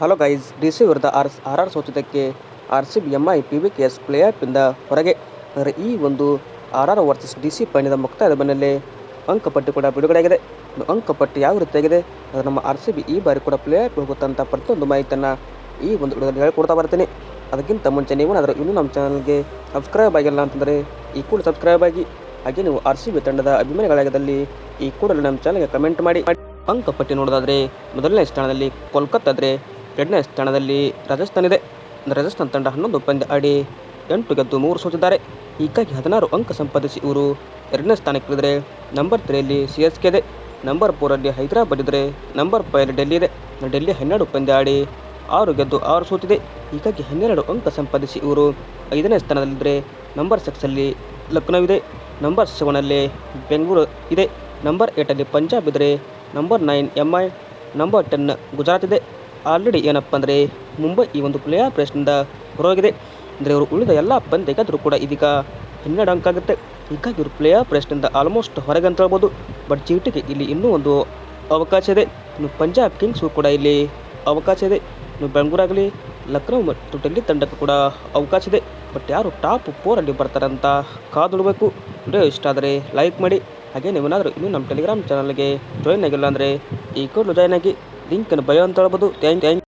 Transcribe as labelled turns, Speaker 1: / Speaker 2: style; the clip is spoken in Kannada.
Speaker 1: ಹಲೋ ಗೈಸ್, ಡಿ ಸಿ ವಿರುದ್ಧ R R R ಸೋಚಿದ್ದಕ್ಕೆ R C B M I P V K S play ಹೊರಗೆ. ಅಂದರೆ ಈ ಒಂದು R R versus D C ಪಯಣದ ಮುಕ್ತಾಯದ ಬೆನ್ನಲ್ಲೇ ಅಂಕಪಟ್ಟಿ ಕೂಡ ಬಿಡುಗಡೆಯಾಗಿದೆ. ಅಂಕಪಟ್ಟಿ ಯಾವ ರೀತಿಯಾಗಿದೆ ಅದು ನಮ್ಮ ಆರ್ ಸಿ ಬಿ ಈ ಬಾರಿ ಕೂಡ ಪ್ಲೇ ಆಫ್ ಹೋಗುತ್ತಂತ ಪ್ರತಿಯೊಂದು ಮಾಹಿತಿಯನ್ನು ಈ ಒಂದು ವಿಡಿಯೋದಲ್ಲಿ ಹೇಳ್ಕೊಡ್ತಾ ಬರ್ತೀನಿ. ಅದಕ್ಕಿಂತ ಮುಂಚೆ ನೀವು ಅದರ ಇನ್ನೂ ನಮ್ಮ ಚಾನಲ್ಗೆ ಸಬ್ಸ್ಕ್ರೈಬ್ ಆಗಿಲ್ಲ ಅಂತಂದರೆ ಈ ಕೂಡ ಸಬ್ಸ್ಕ್ರೈಬ್ ಆಗಿ, ಹಾಗೆ ನೀವು ಆರ್ ಸಿ ಬಿ ತಂಡದ ಅಭಿಮಾನಿಗಳಾಗದಲ್ಲಿ ಈ ಕೂಡಲೇ ನಮ್ಮ ಚಾನಲ್ಗೆ ಕಮೆಂಟ್ ಮಾಡಿ. ಅಂಕಪಟ್ಟಿ ನೋಡೋದಾದರೆ ಮೊದಲನೇ ಸ್ಥಾನದಲ್ಲಿ ಕೋಲ್ಕತ್ತಾ ಆದರೆ ಎರಡನೇ ಸ್ಥಾನದಲ್ಲಿ ರಾಜಸ್ಥಾನ ಇದೆ ರಾಜಸ್ಥಾನ ತಂಡ ಹನ್ನೊಂದು ಪಂದ್ಯ ಆಡಿ ಎಂಟು ಗೆದ್ದು ಮೂರು ಸೋತಿದ್ದಾರೆ. ಹೀಗಾಗಿ ಹದಿನಾರು ಅಂಕ ಸಂಪಾದಿಸಿ ಇವರು ಎರಡನೇ ಸ್ಥಾನಕ್ಕೆ ಇಳಿದರೆ ನಂಬರ್ ತ್ರೀಯಲ್ಲಿ ಸಿ ಎಸ್ ಕೆ ಇದೆ ನಂಬರ್ ಫೋರಲ್ಲಿ ಹೈದರಾಬಾದ್ ಇದ್ದರೆ ನಂಬರ್ ಫೈವ್ ಡೆಲ್ಲಿ ಇದೆ ಡೆಲ್ಲಿ ಹನ್ನೆರಡು ಪಂದ್ಯ ಆಡಿ ಆರು ಗೆದ್ದು ಆರು ಸೋತಿದೆ. ಹೀಗಾಗಿ ಹನ್ನೆರಡು ಅಂಕ ಸಂಪಾದಿಸಿ ಇವರು ಐದನೇ ಸ್ಥಾನದಲ್ಲಿದ್ದರೆ ನಂಬರ್ ಸಿಕ್ಸಲ್ಲಿ ಲಕ್ನೋ ಇದೆ ನಂಬರ್ ಸೆವೆನಲ್ಲಿ ಬೆಂಗಳೂರು ಇದೆ. ನಂಬರ್ ಏಟಲ್ಲಿ ಪಂಜಾಬ್ ಇದ್ದರೆ number nine M I. Number ten Gujarat ಇದೆ. ಆಲ್ರೆಡಿ ಏನಪ್ಪ ಅಂದರೆ ಮುಂಬೈ ಈ ಒಂದು ಪ್ಲೇ ಆಫ್ ರೇಸ್ನಿಂದ ಹೊರಗಿದೆ ಅಂದರೆ ಅವರು ಉಳಿದ ಎಲ್ಲ ಪಂದ್ಯ ಗೆದ್ದರೂ ಕೂಡ ಇದೀಗ ಹನ್ನೆರಡು ಅಂಕ ಆಗುತ್ತೆ. ಹೀಗಾಗಿ ಇವರು ಪ್ಲೇ ಆಫ್ ರೇಸ್ನಿಂದ ಆಲ್ಮೋಸ್ಟ್ ಹೊರಗೆ ಅಂತ ಹೇಳ್ಬೋದು ಬಟ್ ಚೀಟಿಗೆ ಇಲ್ಲಿ ಇನ್ನೂ ಒಂದು ಅವಕಾಶ ಇದೆ. ಇನ್ನು ಪಂಜಾಬ್ ಕಿಂಗ್ಸು ಕೂಡ ಇಲ್ಲಿ ಅವಕಾಶ ಇದೆ. ಇನ್ನು ಬೆಂಗಳೂರಾಗಲಿ ಲಕ್ನೋ ಮತ್ತು ಡೆಲ್ಲಿ ತಂಡಕ್ಕೂ ಕೂಡ ಅವಕಾಶ ಇದೆ. ಬಟ್ ಯಾರು ಟಾಪ್ ಫೋರಲ್ಲಿ ಬರ್ತಾರಂತ ಕಾದುಡಬೇಕು ವಿಡಿಯೋ ಇಷ್ಟ ಆದರೆ ಲೈಕ್ ಮಾಡಿ. ಹಾಗೆ ನೀವೇನಾದರೂ ಇನ್ನೂ ನಮ್ಮ ಟೆಲಿಗ್ರಾಮ್ ಚಾನಲ್ಗೆ ಜಾಯ್ನ್ ಆಗಿಲ್ಲ ಅಂದರೆ ಈ ಕೂಡಲೂ ಜಾಯ್ನ್ ಆಗಿ. ಲಿಂಕನ್ನು ಬಯೋ ಅಂತ ಹೇಳ್ಬೋದು. Thank thank